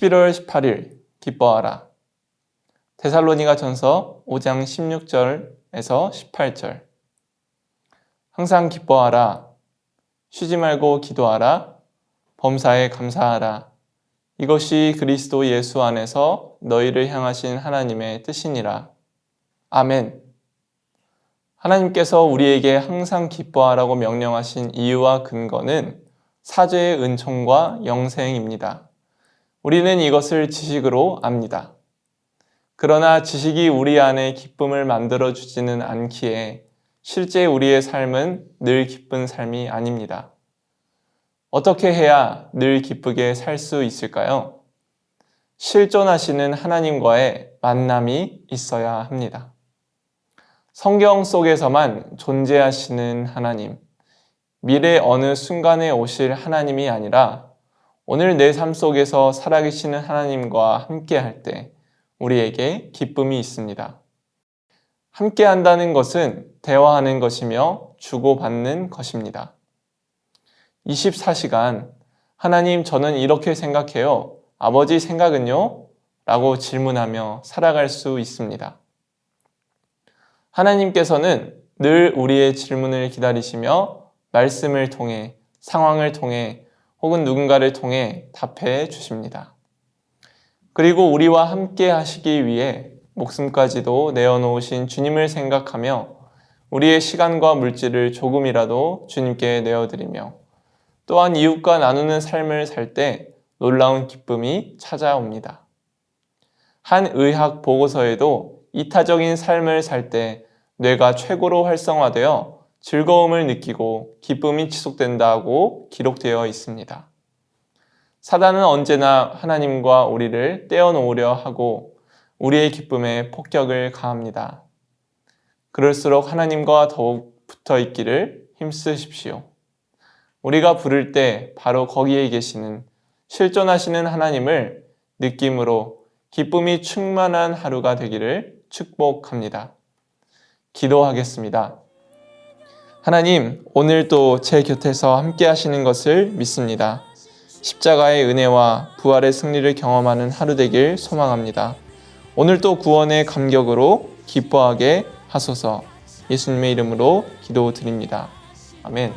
11월 18일 기뻐하라. 데살로니가 전서 5장 16절에서 18절. 항상 기뻐하라. 쉬지 말고 기도하라. 범사에 감사하라. 이것이 그리스도 예수 안에서 너희를 향하신 하나님의 뜻이니라. 아멘. 하나님께서 우리에게 항상 기뻐하라고 명령하신 이유와 근거는 사죄의 은총과 영생입니다. 우리는 이것을 지식으로 압니다. 그러나 지식이 우리 안에 기쁨을 만들어 주지는 않기에 실제 우리의 삶은 늘 기쁜 삶이 아닙니다. 어떻게 해야 늘 기쁘게 살 수 있을까요? 실존하시는 하나님과의 만남이 있어야 합니다. 성경 속에서만 존재하시는 하나님, 미래 어느 순간에 오실 하나님이 아니라 오늘 내 삶 속에서 살아계시는 하나님과 함께 할 때 우리에게 기쁨이 있습니다. 함께 한다는 것은 대화하는 것이며 주고받는 것입니다. 24시간 하나님 저는 이렇게 생각해요. 아버지 생각은요? 라고 질문하며 살아갈 수 있습니다. 하나님께서는 늘 우리의 질문을 기다리시며 말씀을 통해 상황을 통해 혹은 누군가를 통해 답해 주십니다. 그리고 우리와 함께 하시기 위해 목숨까지도 내어놓으신 주님을 생각하며 우리의 시간과 물질을 조금이라도 주님께 내어드리며 또한 이웃과 나누는 삶을 살 때 놀라운 기쁨이 찾아옵니다. 한 의학 보고서에도 이타적인 삶을 살 때 뇌가 최고로 활성화되어 즐거움을 느끼고 기쁨이 지속된다고 기록되어 있습니다. 사단은 언제나 하나님과 우리를 떼어놓으려 하고 우리의 기쁨에 폭격을 가합니다. 그럴수록 하나님과 더욱 붙어 있기를 힘쓰십시오. 우리가 부를 때 바로 거기에 계시는 실존하시는 하나님을 느낌으로 기쁨이 충만한 하루가 되기를 축복합니다. 기도하겠습니다. 하나님, 오늘도 제 곁에서 함께 하시는 것을 믿습니다. 십자가의 은혜와 부활의 승리를 경험하는 하루 되길 소망합니다. 오늘도 구원의 감격으로 기뻐하게 하소서 예수님의 이름으로 기도 드립니다. 아멘.